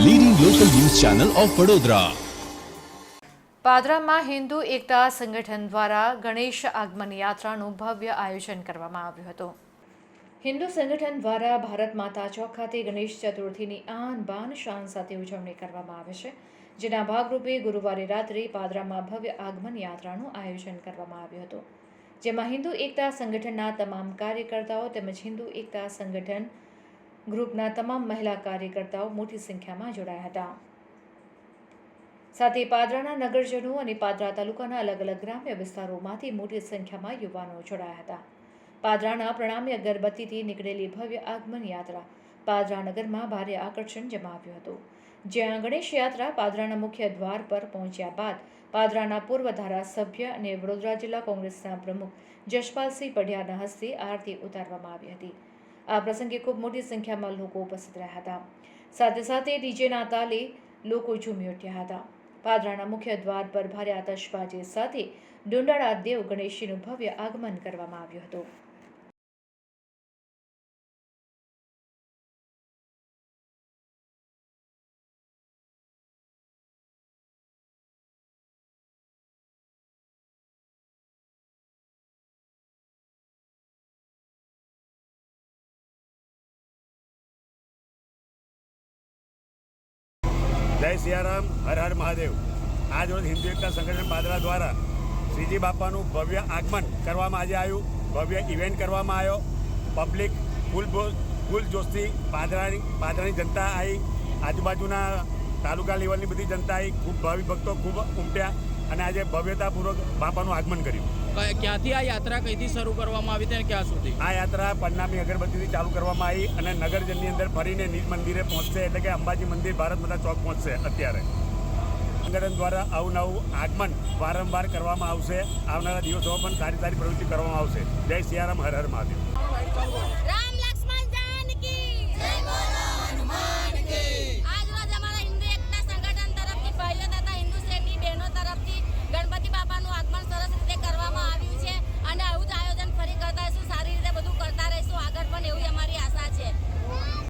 Channel of Vadodara પાદરામાં હિન્દુ એકતા સંગઠન દ્વારા ગણેશ આગમન યાત્રાનું ભવ્ય આયોજન કરવામાં આવ્યું હતું. હિન્દુ સંગઠન દ્વારા ભારત માતા ચોક ખાતે ગણેશ ચતુર્થીની આન બાન શાન સાથે ઉજવણી કરવામાં આવે છે. જેના ભાગરૂપે ગુરુવારે રાત્રે પાદરામાં ભવ્ય આગમન યાત્રાનું આયોજન કરવામાં આવ્યું હતું. જેમાં હિન્દુ એકતા સંગઠનના તમામ કાર્યકર્તાઓ તેમજ હિન્દુ એકતા સંગઠન ગ્રુપના તમામ મહિલા કાર્યકર્તાઓ મોટી સંખ્યામાં જોડાયા હતા. સાથે પાદરાના નગરજનો અને પાદરા તાલુકાના અલગ અલગ ગ્રામ્ય વિસ્તારોમાંથી મોટી સંખ્યામાં યુવાનો જોડાયા હતા. પાદરાના પ્રણામી અગરબત્તીથી નીકળેલી ભવ્ય આગમન યાત્રા પાદરા નગરમાં ભારે આકર્ષણ જમાવ્યું હતું. જ્યાં ગણેશ યાત્રા પાદરાના મુખ્ય દ્વાર પર પહોંચ્યા બાદ પાદરાના પૂર્વ ધારાસભ્ય અને વડોદરા જિલ્લા કોંગ્રેસના પ્રમુખ જશપાલસિંહ પઢિયાના હસ્તે આરતી ઉતારવામાં આવી હતી. આ પ્રસંગે ખૂબ મોટી સંખ્યામાં લોકો ઉપસ્થિત રહ્યા હતા. સાથે સાથે ડીજેના તાલે લોકો ઝૂમી ઉઠ્યા હતા. પાદરાના મુખ્ય દ્વાર પર ભારે આતશબાજી સાથે ડુંડાળા દેવ ગણેશજીનું ભવ્ય આગમન કરવામાં આવ્યું હતું. જય સિયારામ, હર હર મહાદેવ. આજ હિન્દુ એકતા સંગઠન પાદરા દ્વારા શ્રીજી બાપાનું ભવ્ય આગમન કરવામાં આજે આવ્યું. ભવ્ય ઇવેન્ટ કરવામાં આવ્યો. પબ્લિક ફૂલ ફૂલ જોશથી પાદરાની પાદરાની જનતા આવી આજુબાજુના તાલુકા લેવલની બધી જનતા આવી ખૂબ ભાવિ ભક્તો ખૂબ ઉમટ્યા. અને આજે ભવ્યતાપૂર્વક બાપાનું આગમન કર્યું. ક્યાંથી આ યાત્રા કઈથી શરૂ કરવામાં આવી અને ક્યાં સુધી? આ યાત્રા પન્નામી અગરબત્તીથી ચાલુ કરવામાં આવી અને નગરજનની અંદર ફરીને નિજ મંદિરે પહોંચશે એટલે કે અંબાજી મંદિર ભારત માતા ચોક પહોંચશે અત્યારે. સંગઠન દ્વારા અવનવું આગમન વારંવાર કરવામાં આવશે. આવનારા દિવસોમાં પણ સારી સારી પ્રવૃત્તિ કરવામાં આવશે. જય સિયારામ હર હર મહાદેવ.